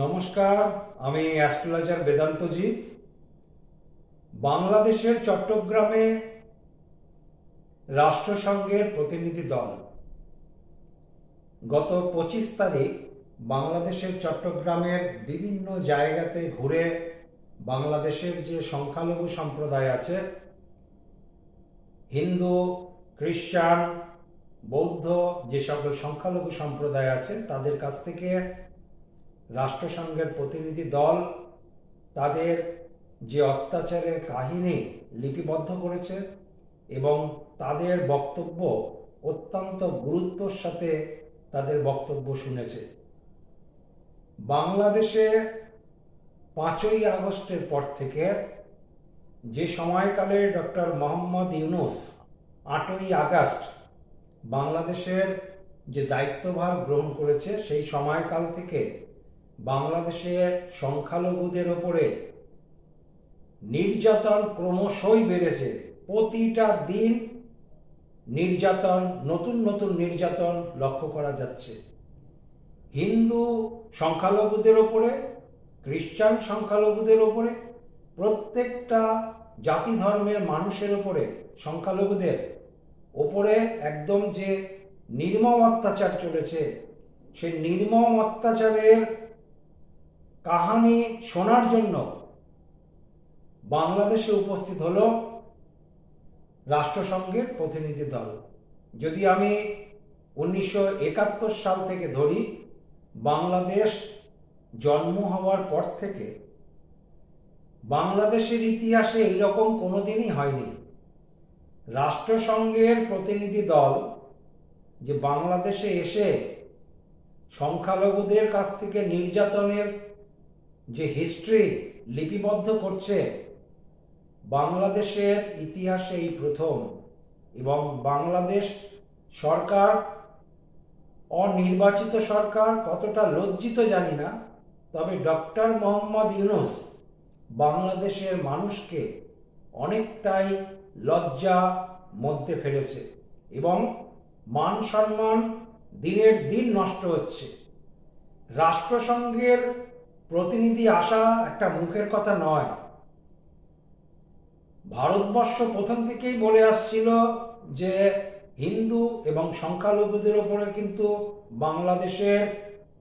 নমস্কার, আমি অ্যাস্ট্রোলজার বেদান্তজি। বাংলাদেশের চট্টগ্রামে রাষ্ট্রসংঘের প্রতিনিধি দল। গত পঁচিশ তারিখ বাংলাদেশের চট্টগ্রামের বিভিন্ন জায়গাতে ঘুরে বাংলাদেশের যে সংখ্যালঘু সম্প্রদায় আছে, হিন্দু, খ্রিস্টান, বৌদ্ধ যে সকল সংখ্যালঘু সম্প্রদায় আছে, তাদের কাছ থেকে রাষ্ট্রসংঘের প্রতিনিধি দল তাদের যে অত্যাচারের কাহিনী লিপিবদ্ধ করেছে এবং তাদের বক্তব্য অত্যন্ত গুরুত্বর সাথে তাদের বক্তব্য শুনেছে। বাংলাদেশে পাঁচই আগস্টের পর থেকে যে সময়কালে ডক্টর মোহাম্মদ ইউনুস আটই আগস্ট বাংলাদেশের যে দায়িত্বভার গ্রহণ করেছে, সেই সময়কাল থেকে বাংলাদেশে সংখ্যালঘুদের ওপরে নির্যাতন ক্রমশই বেড়েছে। প্রতিটা দিন নির্যাতন, নতুন নতুন নির্যাতন লক্ষ্য করা যাচ্ছে। হিন্দু সংখ্যালঘুদের ওপরে, খ্রিস্টান সংখ্যালঘুদের ওপরে, প্রত্যেকটা জাতি ধর্মের মানুষের ওপরে সংখ্যালঘুদের ওপরে একদম যে নির্মম অত্যাচার চলেছে সেই নির্মম অত্যাচারের কাহানি শোনার জন্য বাংলাদেশে উপস্থিত হলো রাষ্ট্রসংঘের প্রতিনিধি দল। যদি আমি উনিশশো একাত্তর সাল থেকে ধরি, বাংলাদেশ জন্ম হওয়ার পর থেকে বাংলাদেশের ইতিহাসে এইরকম কোনোদিনই হয়নি। রাষ্ট্রসংঘের প্রতিনিধি দল যে বাংলাদেশে এসে সংখ্যালঘুদের কাছ থেকে নির্যাতনের যে হিস্ট্রি লিপিবদ্ধ করছে বাংলাদেশের ইতিহাসে এই প্রথম এবং বাংলাদেশ সরকার, অনির্বাচিত সরকার, কতটা লজ্জিত জানি না, তবে ডক্টর মোহাম্মদ ইউনুস বাংলাদেশের মানুষকে অনেকটাই লজ্জা মধ্যে ফেলেছে এবং মান সম্মান দিনের দিন নষ্ট হচ্ছে। রাষ্ট্রসংঘের প্রতিনিধি আসা একটা মুখের কথা নয়। ভারতবর্ষ প্রথম থেকেই বলে আসছিল যে হিন্দু এবং সংখ্যালঘুদের ওপরে কিন্তু বাংলাদেশের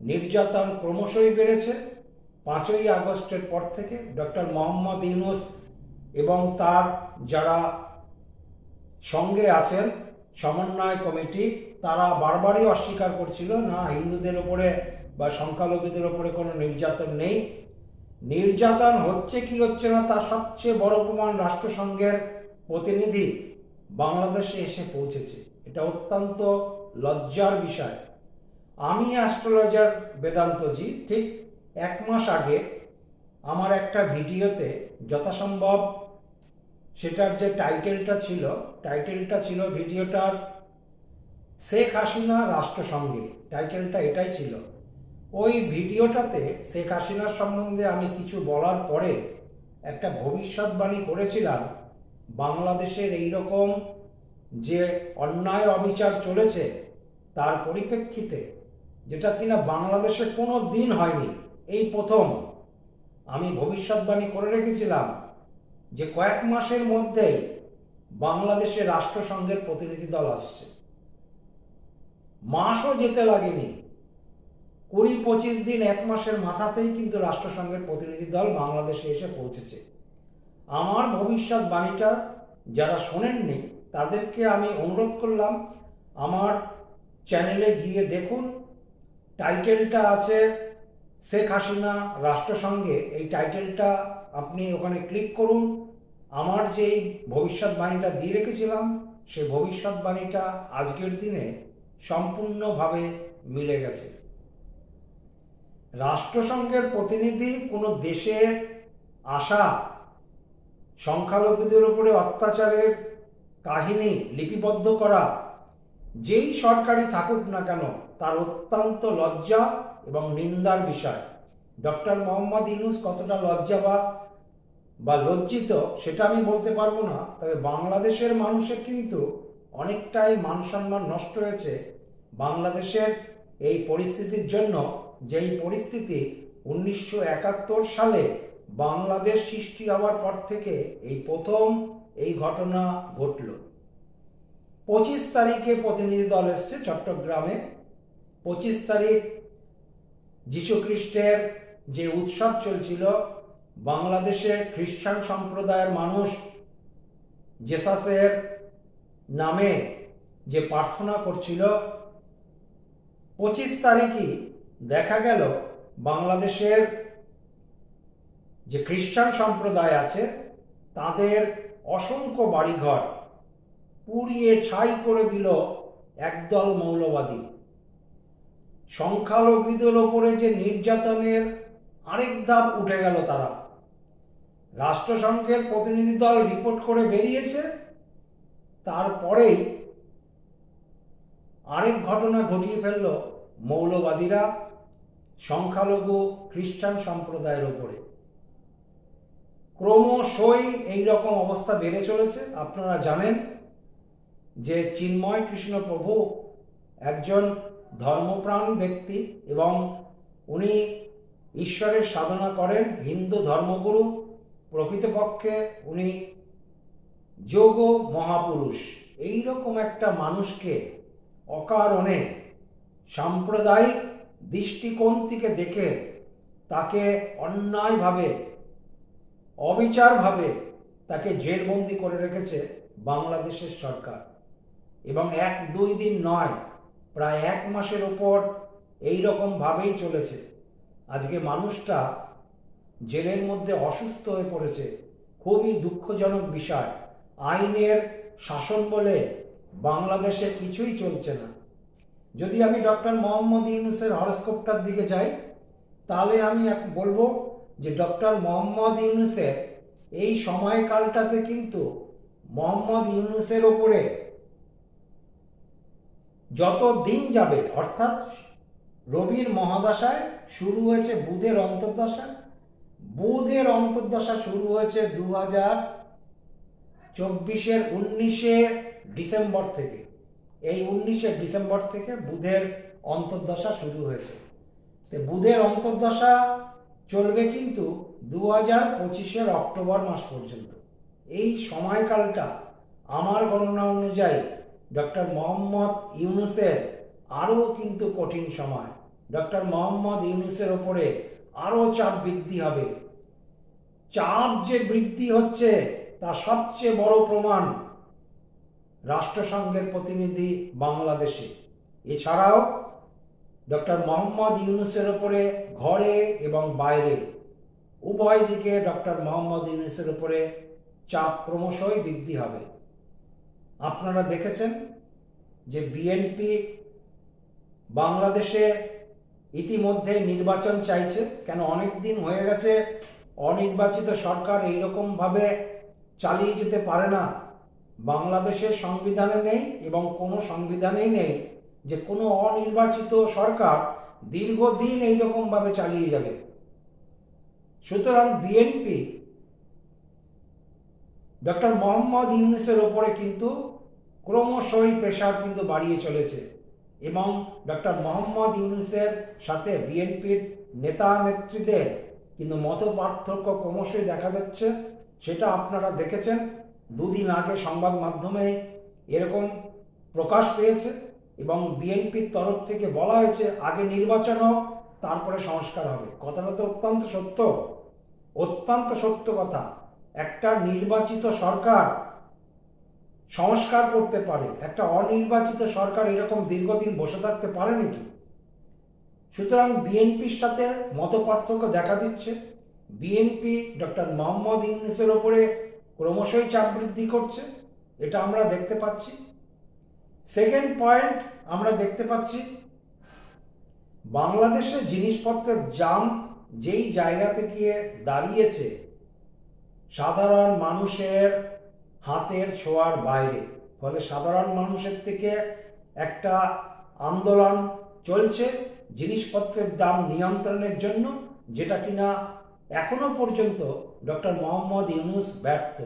নির্যাতন ক্রমশই বেড়েছে। পাঁচই আগস্টের পর থেকে ডক্টর মোহাম্মদ ইউনুস এবং তার যারা সঙ্গে আছেন, সমন্বয় কমিটি, তারা বারবারই অস্বীকার করছিল, না, হিন্দুদের ওপরে বা সংখ্যালঘুদের ওপরে কোনো নির্যাতন নেই। নির্যাতন হচ্ছে কি হচ্ছে না তার সবচেয়ে বড় প্রমাণ রাষ্ট্রসংঘের প্রতিনিধি বাংলাদেশে এসে পৌঁছেছে। এটা অত্যন্ত লজ্জার বিষয়। আমি অ্যাস্ট্রোলজার বেদান্তজি, ঠিক এক মাস আগে আমার একটা ভিডিওতে যথাসম্ভব সেটার যে টাইটেলটা ছিল টাইটেলটা ছিল ভিডিওটার শেখ হাসিনা রাষ্ট্রসংঘে। টাইটেলটা এটাই ছিল। ওই ভিডিওটাতে শেখ হাসিনার সম্বন্ধে আমি কিছু বলার পরে একটা ভবিষ্যৎবাণী করেছিলাম, বাংলাদেশের এই রকম যে অন্যায় অবিচার চলেছে তার পরিপ্রেক্ষিতে, যেটা কিনা বাংলাদেশে কোনো দিন হয়নি। এই প্রথম আমি ভবিষ্যৎবাণী করে রেখেছিলাম যে কয়েক মাসের মধ্যেই বাংলাদেশে রাষ্ট্রসংঘের প্রতিনিধি দল আসছে। মাসও যেতে লাগেনি। কুড়ি পঁচিশ দিন, এক মাসের মাথাতেই কিন্তু রাষ্ট্রসংঘের প্রতিনিধি দল বাংলাদেশে এসে পৌঁছেছে। আমার ভবিষ্যৎবাণীটা যারা শোনেননি, তাদেরকে আমি অনুরোধ করলাম, আমার চ্যানেলে গিয়ে দেখুন। টাইটেলটা আছে শেখ হাসিনা রাষ্ট্রসংঘে, এই টাইটেলটা আপনি ওখানে ক্লিক করুন। আমার যেই ভবিষ্যৎবাণীটা দিয়ে রেখেছিলাম, সেই ভবিষ্যৎবাণীটা আজকের দিনে সম্পূর্ণভাবে মিলে গেছে। রাষ্ট্রসংঘের প্রতিনিধি কোনো দেশে আসা সংখ্যালঘুদের উপরে অত্যাচারের কাহিনী লিপিবদ্ধ করা, যেই সরকারই থাকুক না কেন, তার অত্যন্ত লজ্জা এবং নিন্দার বিষয়। ডক্টর মোহাম্মদ ইউনুস কতটা লজ্জা বা বা লজ্জিত, সেটা আমি বলতে পারব না, তবে বাংলাদেশের মানুষের কিন্তু অনেকটাই মান সম্মান নষ্ট হয়েছে। বাংলাদেশের এই পরিস্থিতির জন্য যেই পরিস্থিতি উনিশশো একাত্তর সালে বাংলাদেশ সৃষ্টি হওয়ার পর থেকে এই প্রথম এই ঘটনা ঘটল। পঁচিশ তারিখে প্রতিনিধি দল এসছে চট্টগ্রামে। পঁচিশ তারিখ যীশুখ্রিস্টের যে উৎসব চলছিল বাংলাদেশে খ্রিস্টান সম্প্রদায়ের মানুষ জেসাসের নামে যে প্রার্থনা করছিল, পঁচিশ তারিখই দেখা গেল বাংলাদেশের যে খ্রিস্টান সম্প্রদায় আছে, তাদের অসংখ্য বাড়িঘর পুড়িয়ে ছাই করে দিল একদল মৌলবাদী। সংখ্যালঘুদের ওপরে যে নির্যাতনের আরেক ধাপ উঠে গেল তারা। রাষ্ট্রসংঘের প্রতিনিধি দল রিপোর্ট করে বেরিয়েছে। তারপরেই আরেক ঘটনা ঘটিয়ে ফেলল মৌলবাদীরা। সংখ্যালঘু খ্রিস্টান সম্প্রদায়ের ওপরে। ক্রমশই এই রকম অবস্থা বেড়ে চলেছে। আপনারা জানেন যে চিন্ময় কৃষ্ণ প্রভু একজন ধর্মপ্রাণ ব্যক্তি এবং উনি ঈশ্বরের সাধনা করেন, হিন্দু ধর্মগুরু, প্রকৃতপক্ষে উনি যোগ মহাপুরুষ। এই রকম একটা মানুষকে অকারণে সাম্প্রদায়িক দৃষ্টিকোণ থেকে দেখে তাকে অন্যায়ভাবে, অবিচারভাবে তাকে জেলবন্দি করে রেখেছে বাংলাদেশের সরকার। এবং এক দুই দিন নয়, প্রায় এক মাসের ওপর এই রকমভাবেই চলেছে। আজকে মানুষটা জেলের মধ্যে অসুস্থ হয়ে পড়েছে। খুবই দুঃখজনক বিষয়। আইনের শাসন বলে বাংলাদেশে কিছুই চলছে না। যদি আমি ডক্টর মোহাম্মদ ইউনুসের হরস্কোপটার দিকে যাই, তাহলে আমি বলব যে ডক্টর মোহাম্মদ ইউনুসের এই সময়কালটাতে কিন্তু মোহাম্মদ ইউনুসের ওপরে যত দিন যাবে, অর্থাৎ রবির মহাদশায় শুরু হয়েছে বুধের অন্তর্দশা। বুধের অন্তর্দশা শুরু হয়েছে দু হাজার চব্বিশের উনিশে ডিসেম্বর থেকে। এই উনিশে ডিসেম্বর থেকে বুধের অন্তর্দশা শুরু হয়েছে। তো বুধের অন্তর্দশা চলবে কিন্তু দু হাজার পঁচিশের অক্টোবর মাস পর্যন্ত। এই সময়কালটা আমার গণনা অনুযায়ী ডক্টর মোহাম্মদ ইউনুসের আরও কিন্তু কঠিন সময়। ডক্টর মোহাম্মদ ইউনুসের ওপরে আরও চাপ বৃদ্ধি হবে। চাপ যে বৃদ্ধি হচ্ছে তার সবচেয়ে বড় প্রমাণ রাষ্ট্রসংঘের প্রতিনিধি বাংলাদেশে। এছাড়াও ডক্টর মোহাম্মদ ইউনুসের ওপরে ঘরে এবং বাইরে উভয় দিকে ডক্টর মোহাম্মদ ইউনুসের ওপরে চাপ ক্রমশই বৃদ্ধি হবে। আপনারা দেখেছেন যে বিএনপি বাংলাদেশে ইতিমধ্যে নির্বাচন চাইছে। কেন? অনেক দিন হয়ে গেছে, অনির্বাচিত সরকার এইরকমভাবে চালিয়ে যেতে পারে না। বাংলাদেশের সংবিধানে নেই এবং কোনো সংবিধানেই নেই যে কোনো অনির্বাচিত সরকার দীর্ঘদিন এইরকমভাবে চালিয়ে যাবে। সুতরাং বিএনপি ডক্টর মোহাম্মদ ইউনুসের ওপরে কিন্তু ক্রমশই প্রেশার কিন্তু বাড়িয়ে চলেছে এবং ডক্টর মোহাম্মদ ইউনুসের সাথে বিএনপির নেতা নেত্রীদের কিন্তু মত পার্থক্য ক্রমশই দেখা যাচ্ছে, সেটা আপনারা দেখেছেন। দুদিন আগে সংবাদ মাধ্যমে এরকম প্রকাশ পেয়েছে এবং বিএনপির তরফ থেকে বলা হয়েছে, আগে নির্বাচন হোক, তারপরে সংস্কার হবে। কথাটা তো অত্যন্ত সত্য। অত্যন্ত সত্য কথা। একটা নির্বাচিত সরকার সংস্কার করতে পারে, একটা অনির্বাচিত সরকার এরকম দীর্ঘদিন বসে থাকতে পারে নাকি? সুতরাং বিএনপির সাথে মত পার্থক্য দেখা দিচ্ছে। বিএনপি ডক্টর মোহাম্মদ ইউনুসের ওপরে ক্রমশই চাপ বৃদ্ধি করছে, এটা আমরা দেখতে পাচ্ছি। সেকেন্ড পয়েন্ট আমরা দেখতে পাচ্ছি, বাংলাদেশে জিনিসপত্রের দাম যেই জায়গাতে গিয়ে দাঁড়িয়েছে, সাধারণ মানুষের হাতের ছোঁয়ার বাইরে। ফলে সাধারণ মানুষের থেকে একটা আন্দোলন চলছে জিনিসপত্রের দাম নিয়ন্ত্রণের জন্য, যেটা কিনা এখনও পর্যন্ত ডক্টর মোহাম্মদ ইউনুস ব্যর্থ।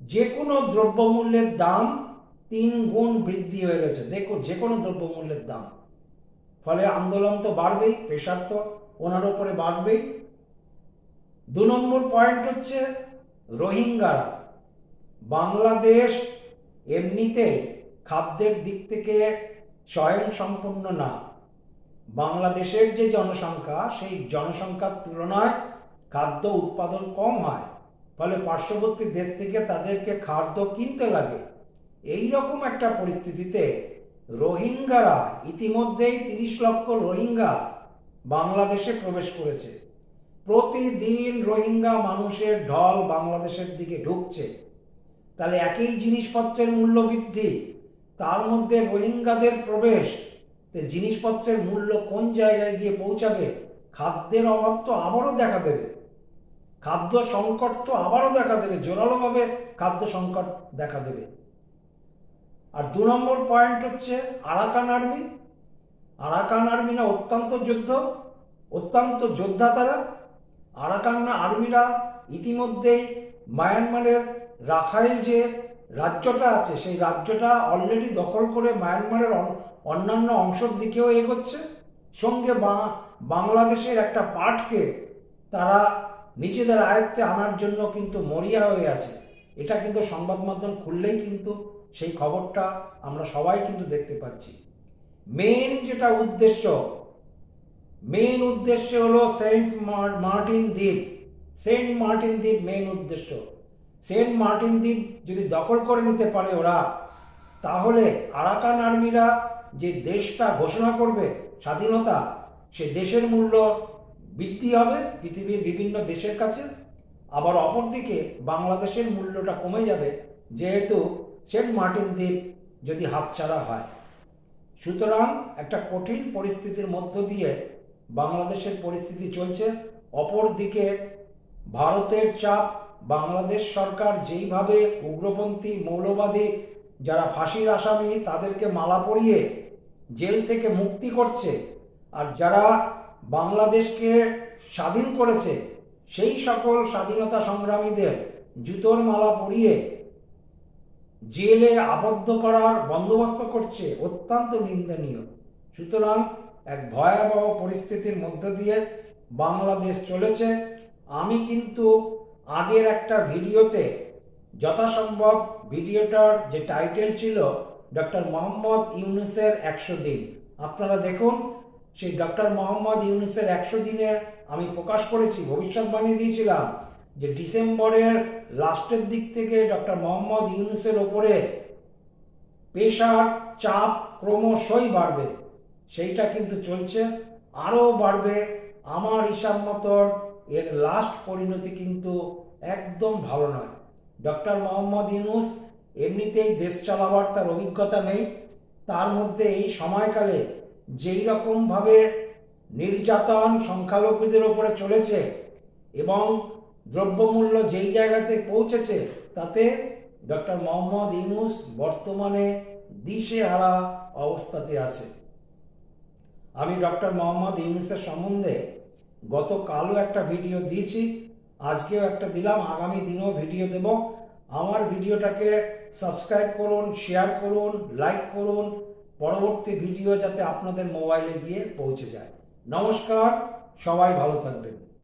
যে কোনো দ্রব্যমূল্যের দাম তিন গুণ বৃদ্ধি হয়ে রয়েছে। দেখুন যে কোনো দ্রব্যমূল্যের দাম। ফলে আন্দোলন তো বাড়বেই, প্রেশার তো ওনার ওপরে বাড়বেই। দু নম্বর পয়েন্ট হচ্ছে রোহিঙ্গারা। বাংলাদেশ এমনিতেই খাদ্যের দিক থেকে স্বয়ং সম্পূর্ণ না। বাংলাদেশের যে জনসংখ্যা, সেই জনসংখ্যার তুলনায় খাদ্য উৎপাদন কম হয়। ফলে পার্শ্ববর্তী দেশ থেকে তাদেরকে খাদ্য কিনতে লাগে। এই রকম একটা পরিস্থিতিতে রোহিঙ্গারা ইতিমধ্যেই তিরিশ লক্ষ রোহিঙ্গা বাংলাদেশে প্রবেশ করেছে। প্রতিদিন রোহিঙ্গা মানুষের ঢল বাংলাদেশের দিকে ঢুকছে। তাহলে একই জিনিসপত্রের মূল্য বৃদ্ধি, তার মধ্যে রোহিঙ্গাদের প্রবেশ জিনিসপত্রের মূল্য কোন জায়গায় গিয়ে পৌঁছাবে? খাদ্যের অভাব তো আবারও দেখা দেবে। খাদ্য সংকট তো আবারও দেখা দেবে, জোরালোভাবে খাদ্য সংকট দেখা দেবে। আর দু নম্বর পয়েন্ট হচ্ছে আরাকান আর্মি। আরাকান আর্মি না অত্যন্ত যুদ্ধ, অত্যন্ত যোদ্ধা তারা। আরাকান আর্মিরা ইতিমধ্যেই মায়ানমারের রাখাইল যে রাজ্যটা আছে, সেই রাজ্যটা অলরেডি দখল করে মায়ানমারের অন্যান্য অংশের দিকেও এগোচ্ছে। সঙ্গে বাংলাদেশের একটা পার্টকে তারা নিজেদের আয়ত্তে আনার জন্য কিন্তু মরিয়া হয়ে আছে। এটা কিন্তু সংবাদ মাধ্যম খুললেই কিন্তু সেই খবরটা আমরা সবাই কিন্তু দেখতে পাচ্ছি। মেন যেটা উদ্দেশ্য মেন উদ্দেশ্য হলো সেন্ট মার্টিন দ্বীপ। সেন্ট মার্টিন দ্বীপ মেন উদ্দেশ্য। সেন্ট মার্টিন দ্বীপ যদি দখল করে নিতে পারে ওরা, তাহলে আরাকান আর্মিরা যে দেশটা ঘোষণা করবে, স্বাধীনতা, সে দেশের মূল্য বৃদ্ধি হবে পৃথিবীর বিভিন্ন দেশের কাছে। আবার অপরদিকে বাংলাদেশের মূল্যটা কমে যাবে, যেহেতু সেন্ট মার্টিন দ্বীপ যদি হাতছাড়া হয়। সুতরাং একটা কঠিন পরিস্থিতির মধ্য দিয়ে বাংলাদেশের পরিস্থিতি চলছে। অপরদিকে ভারতের চাপ বাংলাদেশ সরকার যেইভাবে উগ্রপন্থী মৌলবাদী যারা ফাঁসির আসামি তাদেরকে মালা পরিয়ে জেল থেকে মুক্তি করছে আর যারা বাংলাদেশকে স্বাধীন করেছে, সেই সকল স্বাধীনতা সংগ্রামীদের জুতোর মালা পরিয়ে জেলে আবদ্ধ করার বন্দোবস্ত করছে অত্যন্ত নিন্দনীয়। সুতরাং এক ভয়াবহ পরিস্থিতির মধ্য দিয়ে বাংলাদেশ চলেছে। আমি কিন্তু আগের একটা ভিডিওতে যথাসম্ভব ভিডিওটার যে টাইটেল ছিল, ডক্টর মোহাম্মদ ইউনুসের একশো দিন। আপনারা দেখুন, সেই ডক্টর মোহাম্মদ ইউনুসের একশো দিনে আমি প্রকাশ করেছি ভবিষ্যৎবাণী দিয়েছিলাম যে ডিসেম্বরের লাস্টের দিক থেকে ডক্টর মোহাম্মদ ইউনুসের ওপরে পেশার চাপ ক্রমশই বাড়বে। সেইটা কিন্তু চলছে, আরও বাড়বে। আমার হিসাব মতন এর লাস্ট পরিণতি কিন্তু একদম ভালো নয়। ডক্টর মোহাম্মদ ইউনুস এমনিতেই দেশ চালাবার তার অভিজ্ঞতা নেই। তার মধ্যে এই সময়কালে যেই রকমভাবে নির্যাতন সংখ্যালঘুদের ওপরে চলেছে এবং দ্রব্যমূল্য যেই জায়গাতে পৌঁছেছে, তাতে ডক্টর মোহাম্মদ ইউনুস বর্তমানে দিশেহারা অবস্থাতে আছে। আমি ডক্টর মোহাম্মদ ইউনুসের সম্বন্ধে গতকালও একটা ভিডিও দিয়েছি, আজকেও একটা দিলাম, আগামী দিনেও ভিডিও দেব। আমার ভিডিওটাকে সাবস্ক্রাইব করুন, শেয়ার করুন, লাইক করুন, পরবর্তী ভিডিও যাতে আপনাদের মোবাইলে গিয়ে পৌঁছে যায়। নমস্কার, সবাই ভালো থাকবেন।